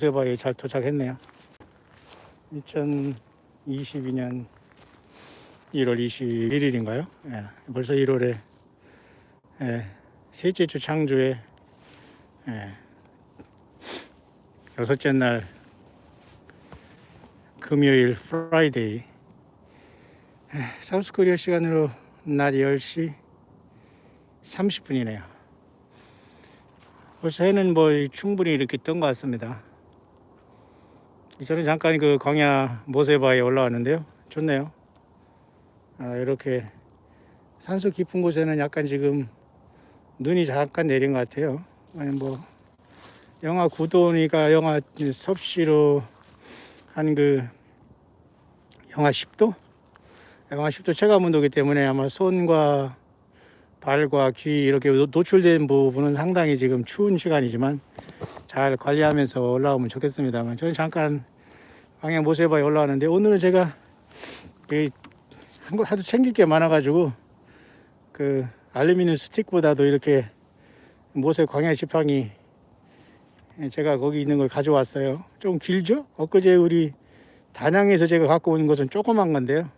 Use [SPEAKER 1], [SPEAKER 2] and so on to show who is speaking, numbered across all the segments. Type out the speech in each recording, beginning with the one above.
[SPEAKER 1] 모세바에 잘 도착했네요. 2022년 1월 21일인가요? 예, 벌써 1월에 예, 셋째 주 창조의 예, 여섯째 날 금요일 프라이데이 예, 사우스코리아 시간으로 낮 10시 30분이네요. 벌써 해는 뭐 충분히 이렇게 뜬 것 같습니다. 저는 잠깐 그 광야 모세바에 올라왔는데요. 좋네요. 아, 이렇게 산소 깊은 곳에는 약간 지금 눈이 잠깐 내린 것 같아요. 아니 뭐 영하 9도니까 영하 섭씨로 한 그 영하 10도? 영하 10도 체감 온도기 때문에 아마 손과 발과 귀 이렇게 노- 노출된 부분은 상당히 지금 추운 시간이지만 잘 관리하면서 올라오면 좋겠습니다만 저는 잠깐 방향 모세바에 올라왔는데 오늘은 제가 그 한거 하도 챙길 게 많아가지고 그 알루미늄 스틱보다도 이렇게 모세 광야 지팡이 제가 거기 있는 걸 가져왔어요. 좀 길죠? 엊그제 우리 단양에서 제가 갖고 온 것은 조그만 건데요.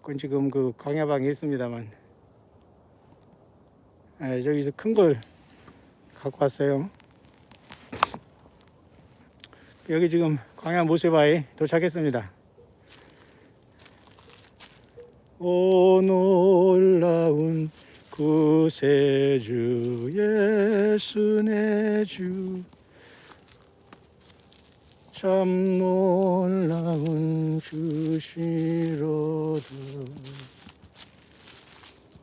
[SPEAKER 1] 그건 지금 그 광야방에 있습니다만 예, 저기서 큰 걸 갖고 왔어요. 여기 지금 광야 모세바에 도착했습니다. 오 놀라운 구세주 예수 내주 참 놀라운 주시로다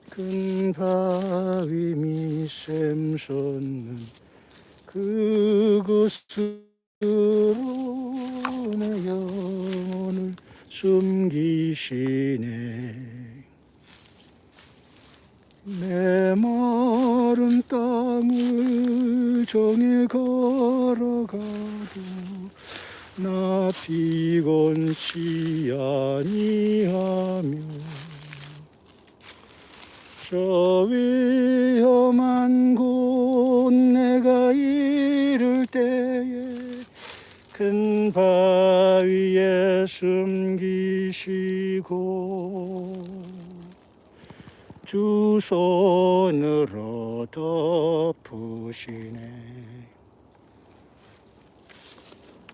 [SPEAKER 1] 큰 바위 미샘 솟는 그곳 내 영혼을 숨기시네. 내 마른 땅을 정해 걸어가도 나 피곤치 아니하며 저 위험한 곳 내가 이를 때에 큰 바위에 숨기시고 주 손으로 덮으시네.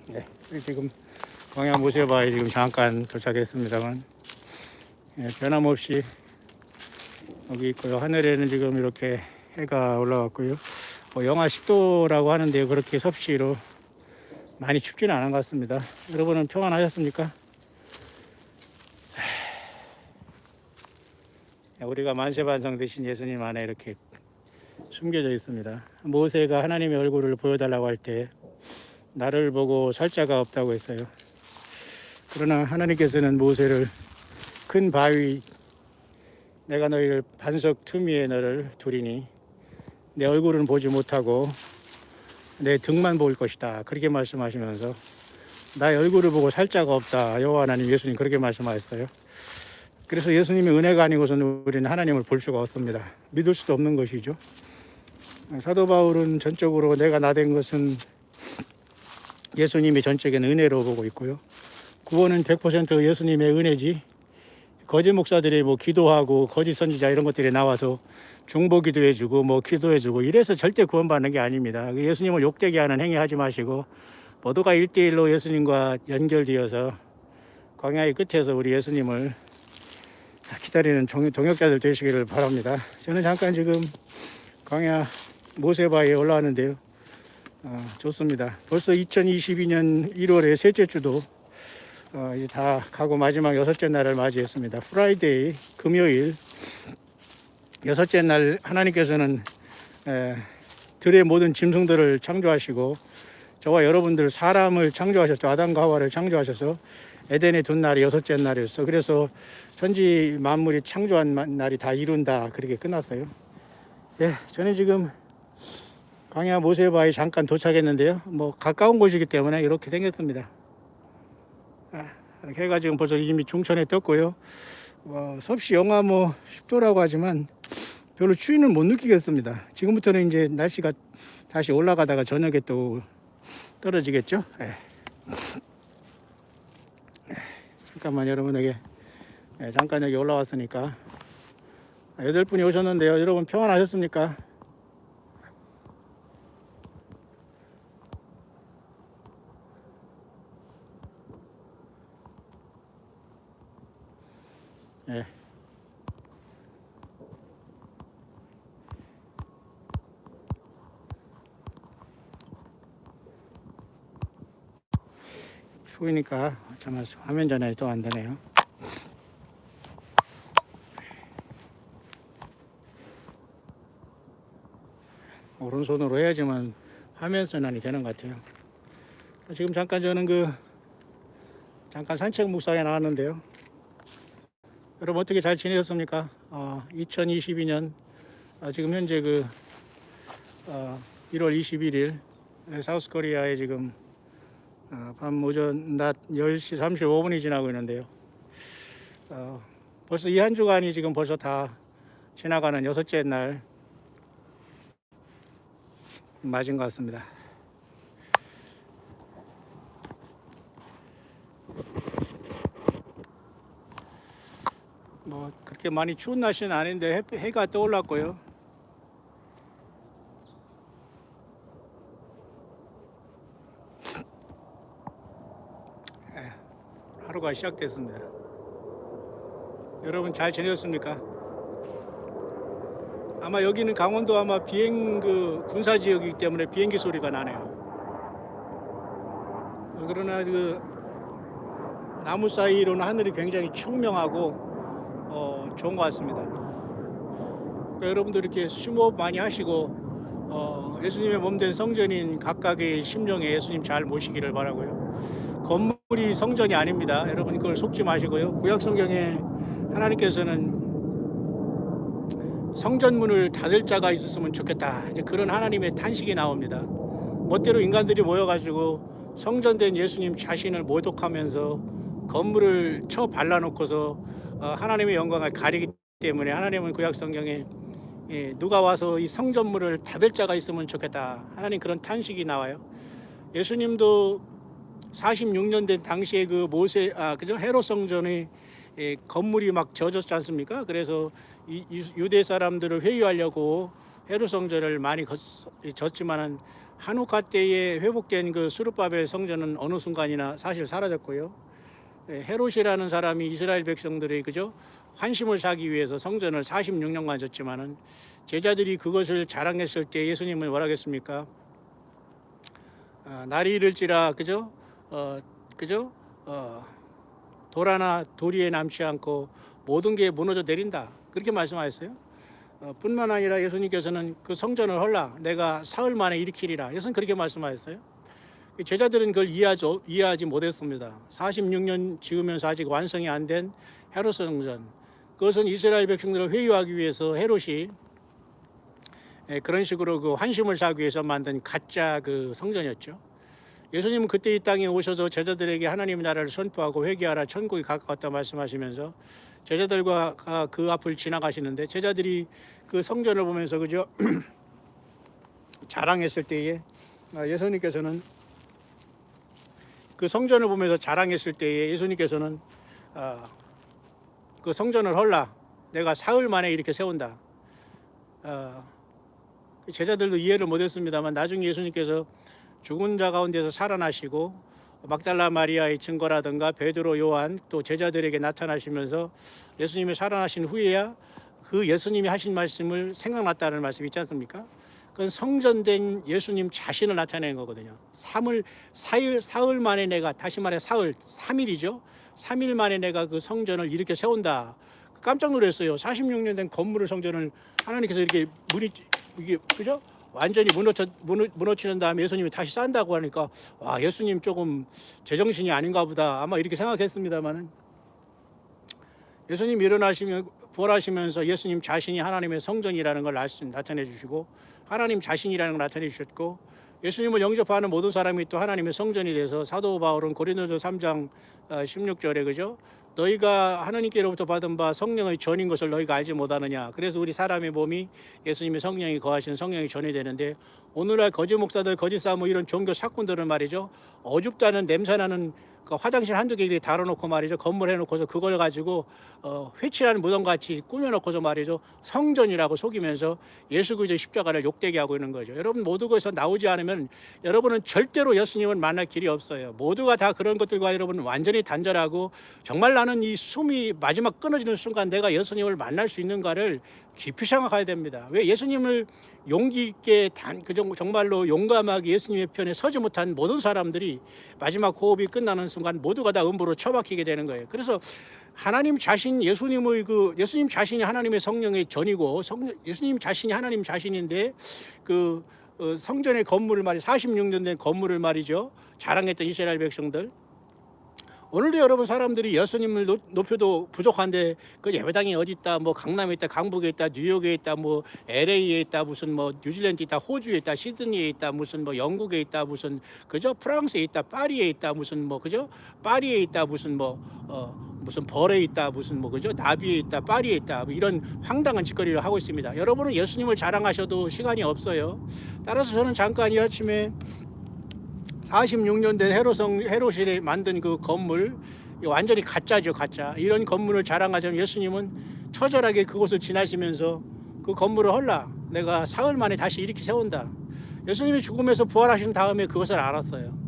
[SPEAKER 1] 네, 지금 광야 모세바에 지금 잠깐 도착했습니다만 예, 변함없이 여기 있고요. 하늘에는 지금 이렇게 해가 올라왔고요. 뭐 영하 10도라고 하는데요. 그렇게 섭씨로 많이 춥지는 않은 것 같습니다. 여러분은 평안하셨습니까? 우리가 만세반성 되신 예수님 안에 이렇게 숨겨져 있습니다. 모세가 하나님의 얼굴을 보여달라고 할 때 나를 보고 살 자가 없다고 했어요. 그러나 하나님께서는 모세를 큰 바위 내가 너희를 반석 틈 위에 너를 두리니 내 얼굴은 보지 못하고 내 등만 볼 것이다. 그렇게 말씀하시면서 나의 얼굴을 보고 살자가 없다. 여호와 하나님 예수님 그렇게 말씀하셨어요. 그래서 예수님의 은혜가 아니고서는 우리는 하나님을 볼 수가 없습니다. 믿을 수도 없는 것이죠. 사도 바울은 전적으로 내가 나 된 것은 예수님이 전적인 은혜로 보고 있고요. 구원은 100% 예수님의 은혜지. 거짓 목사들이 뭐 기도하고 거짓 선지자 이런 것들이 나와서 중보 기도 해주고 뭐 기도해주고 이래서 절대 구원받는 게 아닙니다. 예수님을 욕되게 하는 행위 하지 마시고 모두가 일대일로 예수님과 연결되어서 광야의 끝에서 우리 예수님을 기다리는 종- 동역자들 되시기를 바랍니다. 저는 잠깐 지금 광야 모세바에 올라왔는데요. 어, 좋습니다. 벌써 2022년 1월의 셋째 주도 어, 이제 다 가고 마지막 여섯째 날을 맞이했습니다. 프라이데이 금요일 여섯째 날 하나님께서는 에, 들의 모든 짐승들을 창조하시고 저와 여러분들 사람을 창조하셨죠. 아담과 하와를 창조하셔서 에덴에 둔 날이 여섯째 날이었어. 그래서 천지 만물이 창조한 마- 날이 다 이룬다. 그렇게 끝났어요. 예, 저는 지금 광야 모세바에 잠깐 도착했는데요. 뭐 가까운 곳이기 때문에 이렇게 생겼습니다. 아, 해가 지금 벌써 이미 중천에 떴고요. 뭐 섭씨 영하 뭐 10도라고 하지만 별로 추위는 못 느끼겠습니다. 지금부터는 이제 날씨가 다시 올라가다가 저녁에 또 떨어지겠죠? 예. 잠깐만 여러분에게 예, 잠깐 여기 올라왔으니까 여덟 분이 오셨는데요. 여러분 평안하셨습니까? 예. 추우니까 정말 화면 전환이 또안 되네요. 오른손으로 해야지만 화면 전환이 되는 것 같아요. 지금 잠깐 저는 그 잠깐 산책 묵상에 나왔는데요. 여러분 어떻게 잘 지내셨습니까? 어, 2022년 아, 지금 현재 그 어, 1월 21일 사우스 코리아에 지금 어, 밤 오전 낮 10시 35분이 지나고 있는데요. 어, 벌써 이 한 주간이 지금 벌써 다 지나가는 여섯째 날 맞은 것 같습니다. 뭐 그렇게 많이 추운 날씨는 아닌데 해, 해가 떠올랐고요. 예, 하루가 시작됐습니다. 여러분 잘 지내셨습니까? 아마 여기는 강원도 아마 비행 그 군사 지역이기 때문에 비행기 소리가 나네요. 그러나 그 나무 사이로는 하늘이 굉장히 청명하고 어, 좋은 것 같습니다. 그러니까 여러분들 이렇게 심호흡 많이 하시고 어, 예수님의 몸 된 성전인 각각의 심령에 예수님 잘 모시기를 바라고요. 건물이 성전이 아닙니다. 여러분 그걸 속지 마시고요. 구약 성경에 하나님께서는 성전문을 닫을 자가 있었으면 좋겠다. 이제 그런 하나님의 탄식이 나옵니다. 멋대로 인간들이 모여가지고 성전된 예수님 자신을 모독하면서 건물을 쳐 발라놓고서 어, 하나님의 영광을 가리기 때문에 하나님은 구약 성경에 예, 누가 와서 이 성전문을 닫을 자가 있으면 좋겠다. 하나님 그런 탄식이 나와요. 예수님도 46년 된 당시에 그 모세 아 그죠 헤롯 성전의 예, 건물이 막 젖었지 않습니까? 그래서 유대 사람들을 회유하려고 헤롯 성전을 많이 졌지만은 한우카 때에 회복된 그 수르바벨 성전은 어느 순간이나 사실 사라졌고요. 예, 헤롯이라는 사람이 이스라엘 백성들의 그죠 환심을 사기 위해서 성전을 46년간 졌지만은 제자들이 그것을 자랑했을 때 예수님은 뭐라겠습니까? 어, 날이 이를지라 그죠? 어, 그죠? 어, 돌 하나 도리에 남지 않고 모든 게 무너져 내린다. 그렇게 말씀하셨어요. 어, 뿐만 아니라 예수님께서는 그 성전을 헐라 내가 사흘 만에 일으키리라. 예수는 그렇게 말씀하셨어요. 제자들은 그걸 이해하지, 이해하지 못했습니다. 46년 지으면서 아직 완성이 안 된 헤롯 성전. 그것은 이스라엘 백성들을 회유하기 위해서 헤롯이 예, 그런 식으로 그 환심을 사기 위해서 만든 가짜 그 성전이었죠. 예수님은 그때 이 땅에 오셔서 제자들에게 하나님의 나라를 선포하고 회개하라 천국이 가까웠다 말씀하시면서 제자들과 그 앞을 지나가시는데 제자들이 그 성전을 보면서 그죠 자랑했을 때에 아, 예수님께서는 그 성전을 보면서 자랑했을 때에 예수님께서는 아, 그 성전을 헐라 내가 사흘 만에 이렇게 세운다. 아, 제자들도 이해를 못했습니다만 나중에 예수님께서 죽은 자 가운데서 살아나시고 막달라 마리아의 증거라든가 베드로 요한 또 제자들에게 나타나시면서 예수님이 살아나신 후에야 그 예수님이 하신 말씀을 생각났다는 말씀이 있지 않습니까? 그건 성전된 예수님 자신을 나타내는 거거든요. 3일, 4일, 사흘 만에 내가, 다시 말해 사흘, 3일이죠. 3일 만에 내가 그 성전을 이렇게 세운다. 깜짝 놀랐어요. 46년 된 건물을 성전을 하나님께서 이렇게 문이, 이게, 그죠? 완전히 무너져, 무너, 무너지는 다음에 예수님이 다시 싼다고 하니까 와 예수님 조금 제정신이 아닌가 보다 아마 이렇게 생각했습니다만은 예수님 일어나시면 부활하시면서 예수님 자신이 하나님의 성전이라는 걸 나타내 주시고 하나님 자신이라는 걸 나타내 주셨고 예수님을 영접하는 모든 사람이 또 하나님의 성전이 돼서 사도 바울은 고린도서 3장 16절에 그죠 너희가 하나님께로부터 받은 바 성령의 전인 것을 너희가 알지 못하느냐. 그래서 우리 사람의 몸이 예수님의 성령이 거하시는 성령이 전이 되는데 오늘날 거짓 목사들, 거짓 사모 이런 종교 사꾼들은 말이죠. 어줍다는 냄새나는 그 화장실 한두 개를 달아놓고 말이죠. 건물 해놓고서 그걸 가지고 어, 회칠하는 무덤 같이 꾸며놓고서 말이죠. 성전이라고 속이면서 예수 그리스도의 십자가를 욕되게 하고 있는 거죠. 여러분 모두 거기서 나오지 않으면 여러분은 절대로 예수님을 만날 길이 없어요. 모두가 다 그런 것들과 여러분 완전히 단절하고 정말 나는 이 숨이 마지막 끊어지는 순간 내가 예수님을 만날 수 있는가를 깊이 생각해야 됩니다. 왜 예수님을 용기 있게 단, 그 정- 정말로 용감하게 예수님의 편에 서지 못한 모든 사람들이 마지막 호흡이 끝나는 순간 모두가 다 음부로 처박히게 되는 거예요. 그래서 하나님 자신 예수님의 그 예수님 자신이 하나님의 성령의 전이고 성, 예수님 자신이 하나님 자신인데 그 어, 성전의 건물을 말이 46년 된 건물을 말이죠 자랑했던 이스라엘 백성들 오늘도 여러분 사람들이 예수님을 높- 높여도 부족한데 그 예배당이 어디 있다 뭐 강남에 있다 강북에 있다 뉴욕에 있다 뭐 LA에 있다 무슨 뭐 뉴질랜드 있다 호주에 있다 시드니에 있다 무슨 뭐 영국에 있다 무슨 그죠 프랑스에 있다 파리에 있다 무슨 뭐 그죠 파리에 있다 무슨 뭐 어 무슨 벌에 있다 무슨 뭐 그죠 나비에 있다 파리에 있다 뭐 이런 황당한 짓거리를 하고 있습니다. 여러분은 예수님을 자랑하셔도 시간이 없어요. 따라서 저는 잠깐 이 아침에 46년 된 헤로성 헤로실에 만든 그 건물 완전히 가짜죠 가짜. 이런 건물을 자랑하자면 예수님은 처절하게 그곳을 지나시면서 그 건물을 헐라 내가 사흘 만에 다시 일으키 세운다. 예수님이 죽음에서 부활하신 다음에 그것을 알았어요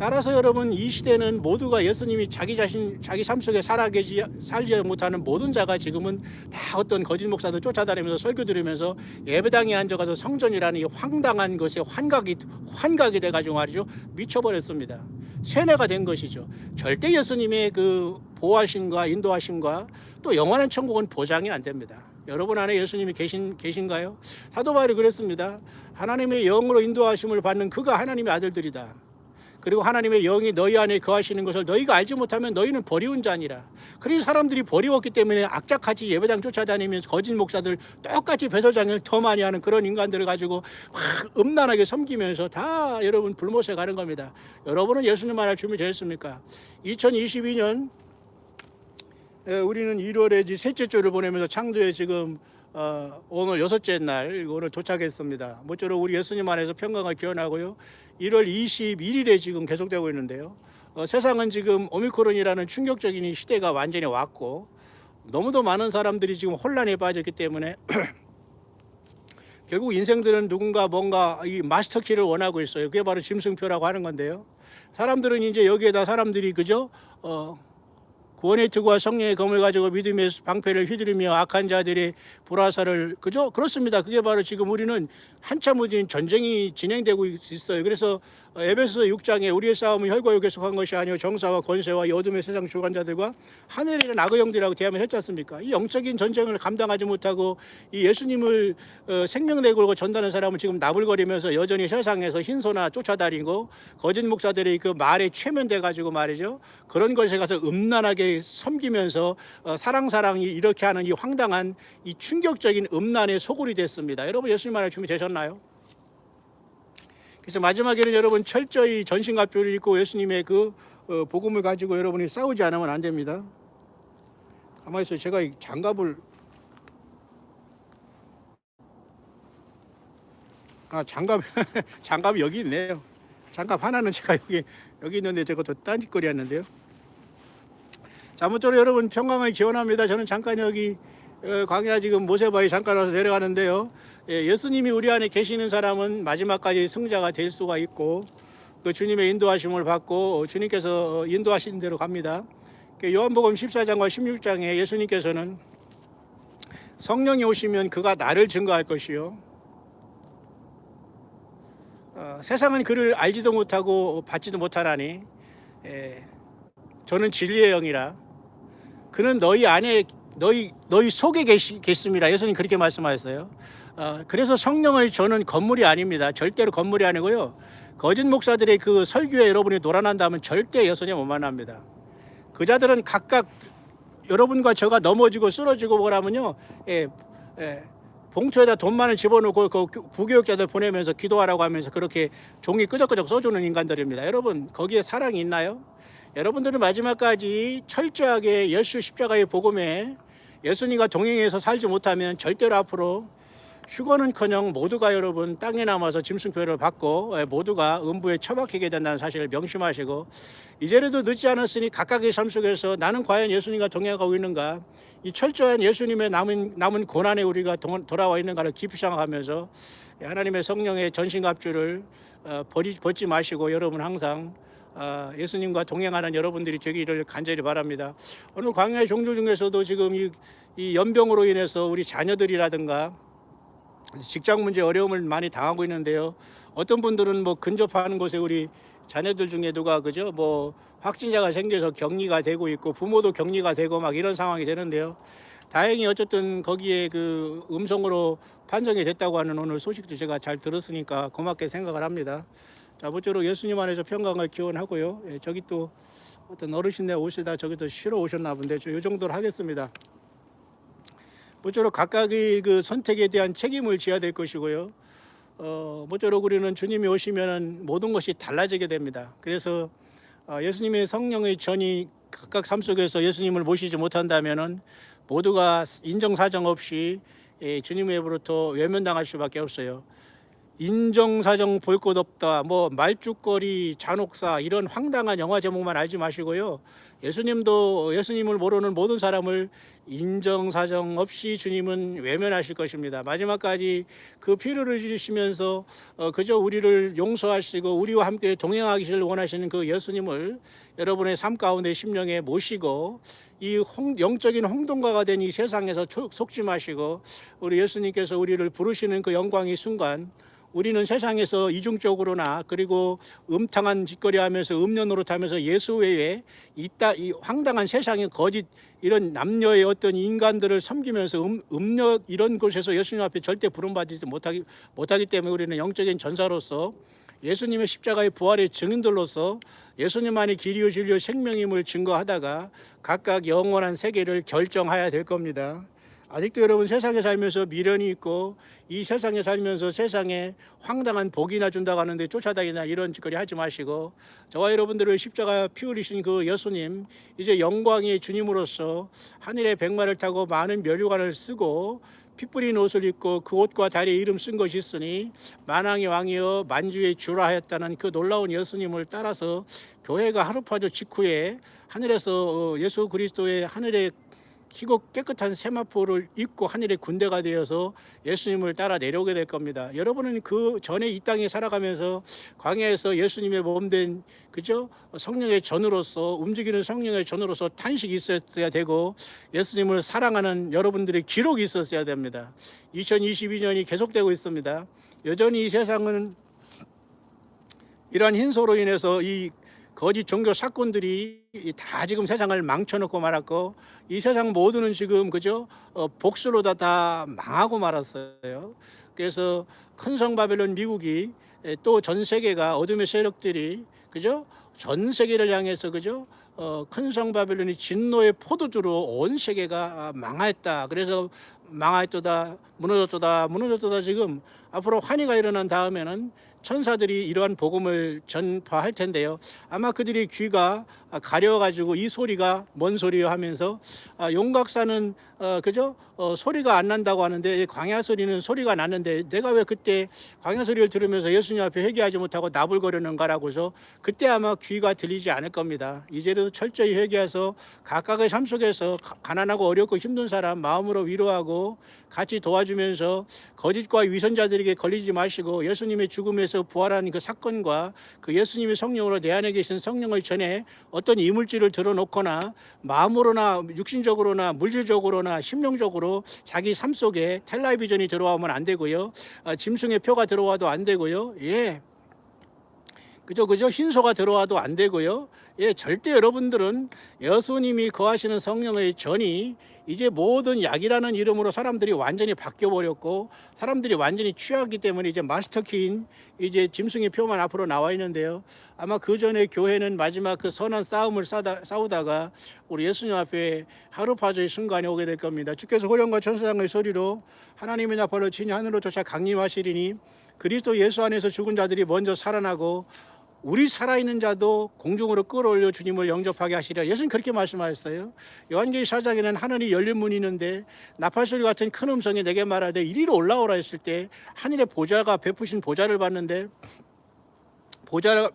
[SPEAKER 1] 따라서 여러분 이 시대는 모두가 예수님이 자기 자신 자기 삶 속에 살아계지 살지 못하는 모든 자가 지금은 다 어떤 거짓 목사들 쫓아다니면서 설교 들으면서 예배당에 앉아가서 성전이라는 이 황당한 것에 환각이 환각이 돼가지고 말이죠 미쳐버렸습니다. 세뇌가 된 것이죠. 절대 예수님의 그 보호하심과 인도하심과 또 영원한 천국은 보장이 안 됩니다. 여러분 안에 예수님이 계신 계신가요? 사도 바울이 그랬습니다. 하나님의 영으로 인도하심을 받는 그가 하나님의 아들들이다. 그리고 하나님의 영이 너희 안에 거하시는 것을 너희가 알지 못하면 너희는 버리운 자니라. 그래서 사람들이 버리웠기 때문에 악착같이 예배당 쫓아다니면서 거짓 목사들 똑같이 배설장을 더 많이 하는 그런 인간들을 가지고 확 음란하게 섬기면서 다 여러분 불못에 가는 겁니다. 여러분은 예수님 만날 준비 되셨습니까? 2022년 우리는 1월에 이제 셋째 주를 보내면서 창조에 지금 어, 오늘 여섯째 날 오늘 도착했습니다. 모쪼록 우리 예수님 안에서 평강을 기원하고요. 1월 21일에 지금 계속되고 있는데요. 어, 세상은 지금 오미크론이라는 충격적인 이 시대가 완전히 왔고 너무도 많은 사람들이 지금 혼란에 빠졌기 때문에 결국 인생들은 누군가 뭔가 이 마스터 키를 원하고 있어요. 그게 바로 짐승표라고 하는 건데요. 사람들은 이제 여기에다 사람들이 그죠? 어, 구원의 투구와 성령의 검을 가지고 믿음의 방패를 휘두르며 악한 자들의 불화살을 그죠? 그렇습니다. 그게 바로 지금 우리는 한참 후진 전쟁이 진행되고 있어요. 그래서 에베소 6장에 우리의 싸움은 혈과 육에 속한 것이 아니요 정사와 권세와 이 어둠의 세상 주관자들과 하늘에 있는 악의 영들이라고 대하면 했지 않습니까? 이 영적인 전쟁을 감당하지 못하고 이 예수님을 어, 생명 내걸고 전다는 사람은 지금 나불거리면서 여전히 세상에서 흰소나 쫓아다니고 거짓 목사들의 그 말에 최면돼 가지고 말이죠. 그런 것에 가서 음란하게 섬기면서 어, 사랑 사랑이 이렇게 하는 이 황당한 이 충격적인 음란의 소굴이 됐습니다. 여러분 예수님 말에 준비되셨나요? 그래서 마지막에는 여러분 철저히 전신갑주를 입고 예수님의 그 어, 복음을 가지고 여러분이 싸우지 않으면 안 됩니다. 가만히 있어요. 제가 이 장갑을 아 장갑 장갑이 여기 있네요. 장갑 하나는 제가 여기 여기 있는데 저것도 딴짓거리였는데요. 자, 아무쪼록 여러분 평강을 기원합니다. 저는 잠깐 여기 어, 광야 지금 모세바위 잠깐 와서 내려가는데요. 예, 예수님이 우리 안에 계시는 사람은 마지막까지 승자가 될 수가 있고 그 주님의 인도하심을 받고 주님께서 인도하신 대로 갑니다. 그 요한복음 14장과 16장에 예수님께서는 성령이 오시면 그가 나를 증거할 것이요. 어, 세상은 그를 알지도 못하고 받지도 못하나니 예, 저는 진리의 영이라 그는 너희 안에 너희 너희 속에 계시, 계십니다. 예수님 그렇게 말씀하셨어요. 어, 그래서 성령을 저는 건물이 아닙니다. 절대로 건물이 아니고요. 거짓 목사들의 그 설교에 여러분이 놀아난다면 절대 예수님 못 만납니다. 그 자들은 각각 여러분과 저가 넘어지고 쓰러지고 뭐라면요. 예, 예, 봉투에다 돈만을 집어넣고 그 부교육자들 보내면서 기도하라고 하면서 그렇게 종이 끄적끄적 써주는 인간들입니다. 여러분 거기에 사랑이 있나요? 여러분들은 마지막까지 철저하게 예수 십자가의 복음에 예수님과 동행해서 살지 못하면 절대로 앞으로 휴거는커녕 모두가 여러분 땅에 남아서 짐승표를 받고 예, 모두가 음부에 처박히게 된다는 사실을 명심하시고 이제라도 늦지 않았으니 각각의 삶 속에서 나는 과연 예수님과 동행하고 있는가? 이 철저한 예수님의 남은 남은 고난에 우리가 동- 돌아와 있는가를 깊이 생각하면서 하나님의 성령의 전신갑주를 어, 버리, 벗지 마시고 여러분 항상 아, 예수님과 동행하는 여러분들이 되기를 간절히 바랍니다. 오늘 광야의 종교 중에서도 지금 이, 이 연병으로 인해서 우리 자녀들이라든가 직장 문제 어려움을 많이 당하고 있는데요. 어떤 분들은 뭐 근접하는 곳에 우리 자녀들 중에 누가 그죠 뭐 확진자가 생겨서 격리가 되고 있고 부모도 격리가 되고 막 이런 상황이 되는데요. 다행히 어쨌든 거기에 그 음성으로 판정이 됐다고 하는 오늘 소식도 제가 잘 들었으니까 고맙게 생각을 합니다. 자, 모쪼록 예수님 안에서 평강을 기원하고요. 예, 저기 또 어떤 어르신네 오시다 저기 또 쉬러 오셨나 본데 저요 정도로 하겠습니다. 모쪼록 각각의 그 선택에 대한 책임을 져야 될 것이고요. 어, 모쪼록 우리는 주님이 오시면은 모든 것이 달라지게 됩니다. 그래서 어, 예수님의 성령의 전이 각각 삶 속에서 예수님을 모시지 못한다면은 모두가 인정사정 없이 예, 주님으로부터 외면당할 수밖에 없어요. 인정사정 볼 것 없다. 뭐 말죽거리, 잔혹사 이런 황당한 영화 제목만 알지 마시고요. 예수님도 예수님을 모르는 모든 사람을 인정사정 없이 주님은 외면하실 것입니다. 마지막까지 그 피를 흘리시면서 어, 그저 우리를 용서하시고 우리와 함께 동행하기를 원하시는 그 예수님을 여러분의 삶 가운데 심령에 모시고 이 홍- 영적인 홍동가가 된 이 세상에서 초- 속지 마시고 우리 예수님께서 우리를 부르시는 그 영광의 순간 우리는 세상에서 이중적으로나 그리고 음탕한 짓거리 하면서 음료 노릇하면서 예수 외에 이따 이 황당한 세상의 거짓 이런 남녀의 어떤 인간들을 섬기면서 음, 음료 이런 곳에서 예수님 앞에 절대 부름받지 못하기 못하기 때문에 우리는 영적인 전사로서 예수님의 십자가의 부활의 증인들로서 예수님만이 길이요 진리요 생명임을 증거하다가 각각 영원한 세계를 결정해야 될 겁니다. 아직도 여러분 세상에 살면서 미련이 있고 이 세상에 살면서 세상에 황당한 복이나 준다고 하는데 쫓아다니나 이런 짓거리 하지 마시고 저와 여러분들을 십자가 피 흘리신 그 예수님 이제 영광의 주님으로서 하늘의 백마를 타고 많은 멸류관을 쓰고 피 뿌린 옷을 입고 그 옷과 다리에 이름 쓴 것이 있으니 만왕의 왕이여 만주의 주라 하였다는 그 놀라운 예수님을 따라서 교회가 하루파주 직후에 하늘에서 어, 예수 그리스도의 하늘의 희고 깨끗한 세마포를 입고 하늘의 군대가 되어서 예수님을 따라 내려오게 될 겁니다. 여러분은 그 전에 이 땅에 살아가면서 광야에서 예수님의 몸된 그죠 성령의 전으로서 움직이는 성령의 전으로서 탄식이 있었어야 되고 예수님을 사랑하는 여러분들의 기록이 있었어야 됩니다. 2022년이 계속되고 있습니다. 여전히 이 세상은 이러한 hin소로 인해서 이 거짓 종교 사건들이 다 지금 세상을 망쳐놓고 말았고 이 세상 모두는 지금 그죠 어, 복수로 다, 다 망하고 말았어요. 그래서 큰 성 바벨론 미국이 또 전 세계가 어둠의 세력들이 그죠 전 세계를 향해서 그죠 어, 큰 성 바벨론이 진노의 포도주로 온 세계가 망하였다. 그래서 망하였도다 무너졌도다 무너졌도다 지금 앞으로 환희가 일어난 다음에는 천사들이 이러한 복음을 전파할 텐데요. 아마 그들의 귀가 가려가지고 이 소리가 뭔 소리요 하면서 아, 용각사는 어, 그죠 어, 소리가 안 난다고 하는데 이 광야 소리는 소리가 나는데 내가 왜 그때 광야 소리를 들으면서 예수님 앞에 회개하지 못하고 나불거리는가라고서 그때 아마 귀가 들리지 않을 겁니다. 이제라도 철저히 회개해서 각각의 삶 속에서 가- 가난하고 어렵고 힘든 사람 마음으로 위로하고 같이 도와주면서 거짓과 위선자들에게 걸리지 마시고 예수님의 죽음에서 부활한 그 사건과 그 예수님의 성령으로 내 안에 계신 성령을 전해 어떤 이물질을 들어놓거나 마음으로나 육신적으로나 물질적으로나 심령적으로 자기 삶 속에 텔레비전이 들어오면 안 되고요. 아, 짐승의 표가 들어와도 안 되고요. 예. 그죠 그죠 흰소가 들어와도 안 되고요. 예, 절대 여러분들은 예수님이 거하시는 성령의 전이 이제 모든 약이라는 이름으로 사람들이 완전히 바뀌어 버렸고 사람들이 완전히 취하기 때문에 이제 마스터키인 이제 짐승의 표만 앞으로 나와 있는데요. 아마 그 전에 교회는 마지막 그 선한 싸움을 싸다, 싸우다가 우리 예수님 앞에 하루 파저의 순간이 오게 될 겁니다. 주께서 호령과 천사장의 소리로 하나님의 나팔을 친히 하늘로 쫓아 강림하시리니 그리스도 예수 안에서 죽은 자들이 먼저 살아나고 우리 살아있는 자도 공중으로 끌어올려 주님을 영접하게 하시리라. 예수님 그렇게 말씀하셨어요. 요한계시 사장에는 하늘이 열린 문이 있는데 나팔소리 같은 큰 음성이 내게 말하되 이리로 올라오라 했을 때 하늘의 보좌가 베푸신 보좌를 봤는데 보좌를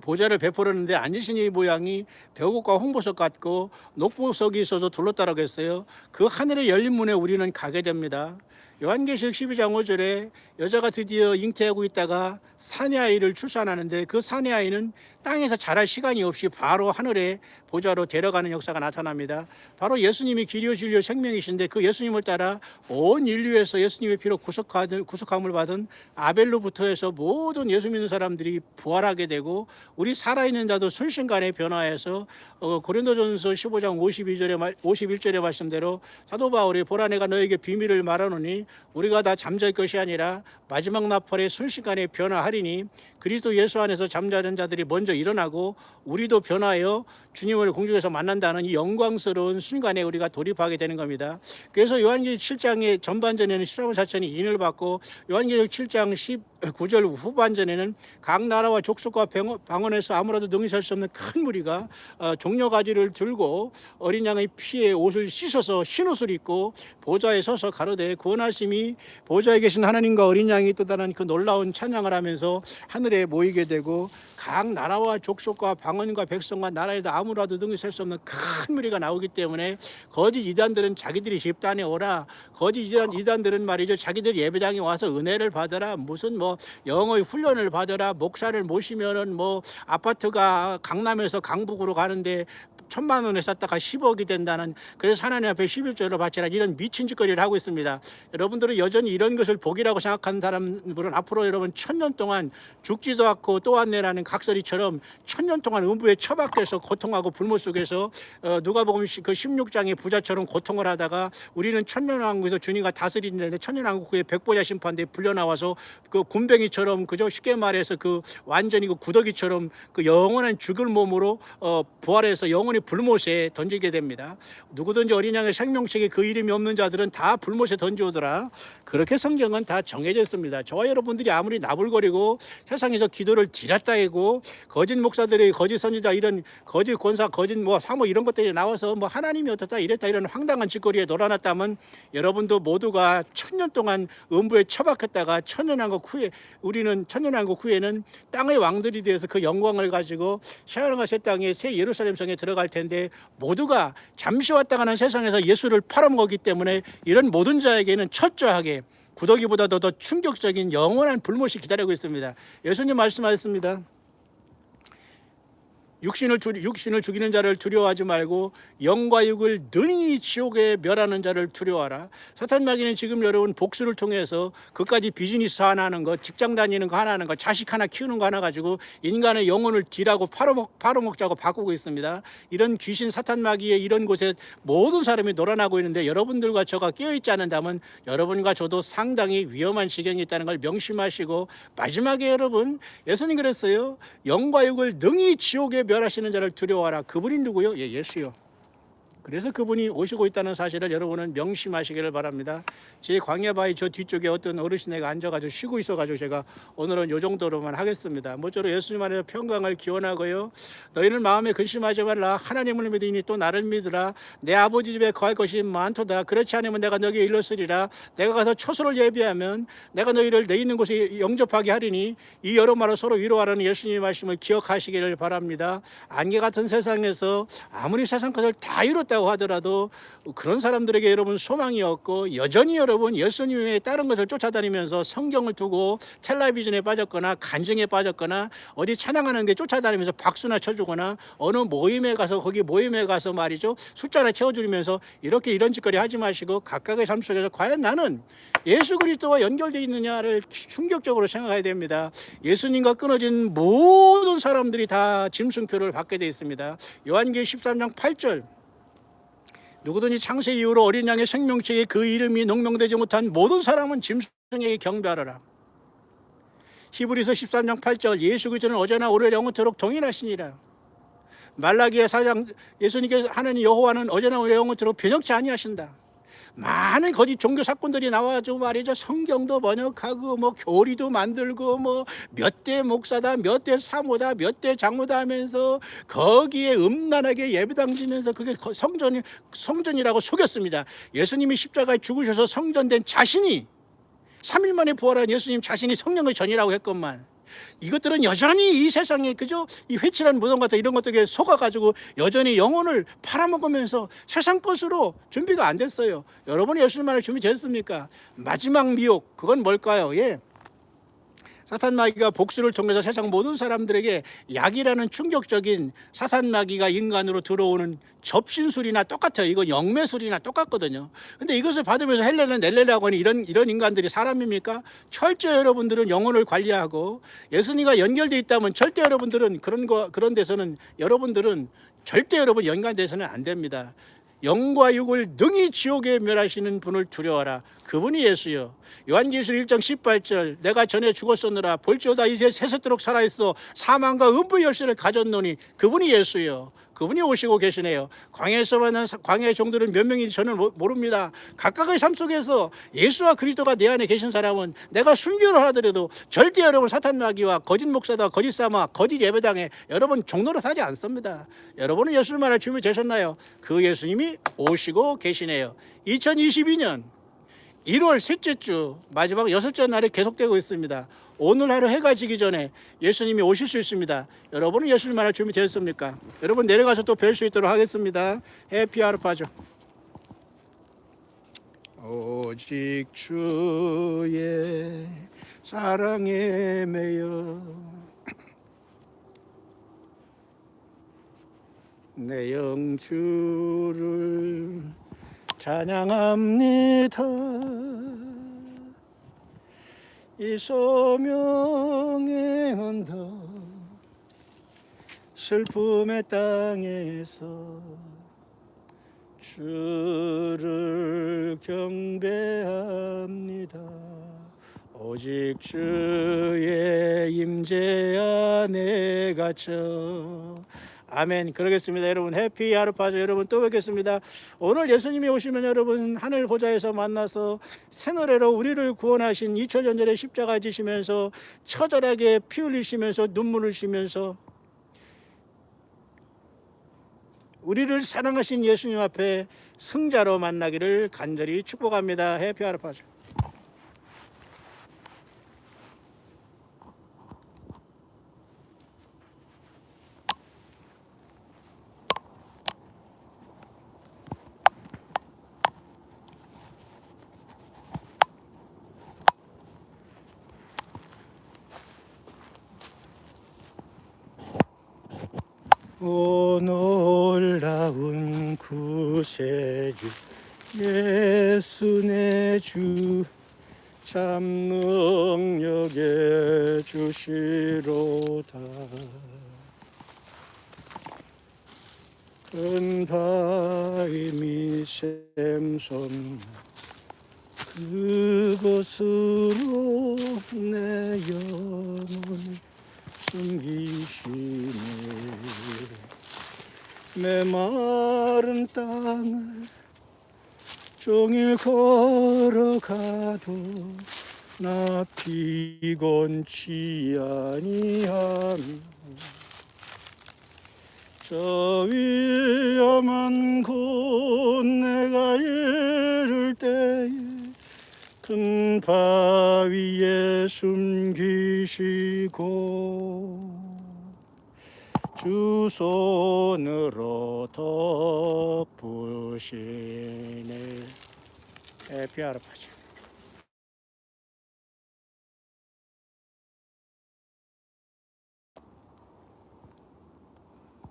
[SPEAKER 1] 보좌를 베풀었는데 앉으신 이 모양이 배옥과 홍보석 같고 녹보석이 있어서 둘렀다라고 했어요. 그 하늘의 열린 문에 우리는 가게 됩니다. 요한계시록 12장 5절에 여자가 드디어 잉태하고 있다가 사내 아이를 출산하는데 그 사내 아이는 땅에서 자랄 시간이 없이 바로 하늘에 보좌로 데려가는 역사가 나타납니다. 바로 예수님이 길이요 진리요 생명이신데 그 예수님을 따라 온 인류에서 예수님의 피로 구속함을, 받은 아벨로부터 해서 모든 예수 믿는 사람들이 부활하게 되고 우리 살아있는 자도 순식간에 변화해서 어, 고린도전서 15장 52절에 말, 51절의 말씀대로 사도 바울이 보라 내가 너에게 비밀을 말하노니 우리가 다 잠잘 것이 아니라 마지막 나팔에 순식간에 변화하리니 그리스도 예수 안에서 잠자는 자들이 먼저 일어나고 우리도 변하여 주님을 공중에서 만난다는 이 영광스러운 순간에 우리가 돌입하게 되는 겁니다. 그래서 요한계시록 7장의 전반전에는 13월 4천이 인을 받고 요한계시록 7장 19절 후반전에는 각 나라와 족속과 방언에서 아무라도 능히설 수 없는 큰 무리가 어, 종려 가지를 들고 어린 양의 피에 옷을 씻어서 흰 옷을 입고 보좌에 서서 가로되 구원하심이 보좌에 계신 하나님과 어린 양이 또 다른 그 놀라운 찬양을 하면서 하늘 에 모이게 되고 각 나라와 족속과 방언과 백성과 나라에도 아무라도 등을 셀 수 없는 큰 무리가 나오기 때문에 거짓 이단들은 자기들이 집단에 오라. 거짓 이단, 이단들은 말이죠. 자기들 예배당에 와서 은혜를 받아라. 무슨 뭐 영어의 훈련을 받아라. 목사를 모시면은 뭐 아파트가 강남에서 강북으로 가는데 천만 원에 샀다가 10억이 된다는 그래서 하나님 앞에 11조로 바치라 이런 미친 짓거리를 하고 있습니다. 여러분들은 여전히 이런 것을 복이라고 생각하는 사람들은 앞으로 여러분 천년 동안 죽지도 않고 또 안내라는 각설이처럼 천년 동안 음부에 처박혀서 고통하고 불모 속에서 어, 누가 보면 그 16장의 부자처럼 고통을 하다가 우리는 천년 왕국에서 주님과 다스리는데 천년 왕국 후에 백보자 심판대 불려 나와서 그 군뱅이처럼 그저 쉽게 말해서 그 완전히 그 구더기처럼 그 영원한 죽을 몸으로 어, 부활해서 영원히 불못에 던지게 됩니다. 누구든지 어린 양의 생명책에 그 이름이 없는 자들은 다 불못에 던지오더라. 그렇게 성경은 다 정해져 있습니다. 저와 여러분들이 아무리 나불거리고 세상에서 기도를 디렸다 해고 거짓 목사들이 거짓 선지자 이런 거짓 권사 거짓 뭐 사모 이런 것들이 나와서 뭐 하나님이 어떻다 이랬다 이런 황당한 짓거리에 놀아났다면 여러분도 모두가 천년 동안 음부에 처박혔다가 천년왕국 후에 우리는 천년왕국 후에는 땅의 왕들이 되어서 그 영광을 가지고 새 땅에 새 예루살렘 성에 들어갈 텐데 모두가 잠시 왔다 가는 세상에서 예수를 팔아먹었기 때문에 이런 모든 자에게는 철저하게 구더기보다도 더 충격적인 영원한 불못이 기다리고 있습니다. 예수님 말씀하셨습니다. 육신을 육신을 죽이는 자를 두려워하지 말고 영과 육을 능히 지옥에 멸하는 자를 두려워하라. 사탄 마귀는 지금 여러분 복수를 통해서 그까지 비즈니스 하나 하는 거, 직장 다니는 거 하나 하는 거, 자식 하나 키우는 거 하나 가지고 인간의 영혼을 딜하고 팔아먹, 팔아먹자고 바꾸고 있습니다. 이런 귀신 사탄 마귀의 이런 곳에 모든 사람이 놀아나고 있는데 여러분들과 저가 깨어있지 않는다면 여러분과 저도 상당히 위험한 지경이 있다는 걸 명심하시고 마지막에 여러분 예수님 그랬어요. 영과 육을 능히 지옥에 멸하시는 자를 두려워하라. 그분이 누구요? 예, 예수요. 그래서 그분이 오시고 있다는 사실을 여러분은 명심하시기를 바랍니다. 제 광야바위 저 뒤쪽에 어떤 어르신애가 앉아가지고 쉬고 있어가지고 제가 오늘은 요 정도로만 하겠습니다. 모쪼록 예수님 안에서 평강을 기원하고요. 너희는 마음에 근심하지 말라. 하나님을 믿으니 또 나를 믿으라. 내 아버지 집에 거할 것이 많도다. 그렇지 않으면 내가 너희에 일렀으리라. 내가 가서 초소를 예비하면 내가 너희를 내 있는 곳에 영접하게 하리니 이 여러 말로 서로 위로하라는 예수님의 말씀을 기억하시기를 바랍니다. 안개 같은 세상에서 아무리 세상 것을 다 이뤘다 있다고 하더라도 그런 사람들에게 여러분 소망이 없고 여전히 여러분 예수님의 다른 것을 쫓아다니면서 성경을 두고 텔레비전에 빠졌거나 간증에 빠졌거나 어디 찬양하는 데 쫓아다니면서 박수나 쳐주거나 어느 모임에 가서 거기 모임에 가서 말이죠 숫자나 채워주면서 이렇게 이런 짓거리 하지 마시고 각각의 삶 속에서 과연 나는 예수 그리스도와 연결되어 있느냐를 충격적으로 생각해야 됩니다. 예수님과 끊어진 모든 사람들이 다 짐승표를 받게 되어 있습니다. 요한계 13장 8절 누구든지 창세 이후로 어린 양의 생명책에 그 이름이 농명되지 못한 모든 사람은 짐승에게 경배하라. 히브리서 13장 8절 예수 그리스도는 어제나 오늘 영원토록 동일하시니라. 말라기야 사장 예수님께서 하나님 여호와는 어제나 오늘 영원토록 변혁치 아니하신다. 많은 거짓 종교 사건들이 나와가지고 말이죠 성경도 번역하고 뭐 교리도 만들고 뭐 몇 대 목사다 몇 대 사모다 몇 대 장모다 하면서 거기에 음란하게 예배당 지면서 그게 거- 성전이 성전이라고 속였습니다. 예수님이 십자가에 죽으셔서 성전된 자신이 3일 만에 부활한 예수님 자신이 성령의 전이라고 했건만 이것들은 여전히 이 세상에 그저 이 회칠한 무덤 같은 이런 것들에 속아가지고 여전히 영혼을 팔아먹으면서 세상 것으로 준비가 안 됐어요. 여러분이 예수님만을 준비됐습니까? 마지막 미혹 그건 뭘까요? 예. 사탄 마귀가 복수를 통해서 세상 모든 사람들에게 약이라는 충격적인 사탄 마귀가 인간으로 들어오는 접신술이나 똑같아요. 이거 영매술이나 똑같거든요. 근데 이것을 받으면서 헬레는 넬레라고 하는 이런 이런 인간들이 사람입니까? 철저히 여러분들은 영혼을 관리하고 예수님과 연결돼 있다면 절대 여러분들은 그런 거 그런 데서는 여러분들은 절대 여러분 연관돼서는 안 됩니다. 영과 육을 능히 지옥에 멸하시는 분을 두려워하라. 그분이 예수요. 요한계시록 1장 18절 내가 전에 죽었었느라 볼지어다 이제 세세토록 살아있어 사망과 음부의 열쇠를 가졌노니 그분이 예수요. 그분이 오시고 계시네요. 광야에서 만난 사- 광야의 종들은 몇 명인지 저는 모- 모릅니다. 각각의 삶 속에서 예수와 그리스도가 내 안에 계신 사람은 내가 순교를 하더라도 절대 여러분 사탄 마귀와 거짓 목사다 거짓 사마 거짓 예배당에 여러분 종로를 하지 않습니다. 여러분은 예수님만을 준비되셨나요? 그 예수님이 오시고 계시네요. 2022년 1월 셋째 주 마지막 여섯째 날에 계속되고 있습니다. 오늘 하루 해가 지기 전에 예수님이 오실 수 있습니다. 여러분은 예수님 만날 준비 되셨습니까? 여러분 내려가서 또 뵐 수 있도록 하겠습니다. 해피 아르파죠. 오직 주의 사랑에 매여 내 영주를 찬양합니다. 이 소명의 언덕 슬픔의 땅에서 주를 경배합니다. 오직 주의 임재 안에 갇혀 아멘. 그러겠습니다. 여러분 해피 하루파죠. 여러분 또 뵙겠습니다. 오늘 예수님이 오시면 여러분 하늘 보좌에서 만나서 새 노래로 우리를 구원하신 이처전절의 십자가 지시면서 처절하게 피 흘리시면서 눈물을 흘리시면서 우리를 사랑하신 예수님 앞에 승자로 만나기를 간절히 축복합니다. 해피 하루파죠. 오 놀라운 구세주 예수 내주 참 능력의 주시로다. 큰 바위 및 샘손 그곳으로 내 영혼을 숨기시네. 메마른 땅을 종일 걸어가도 나 피곤치 아니하며 저 위험한 곳 내가 이를 때에 큰 바위에 숨기시고 주 손으로 덮으시네. 해피 아르파죠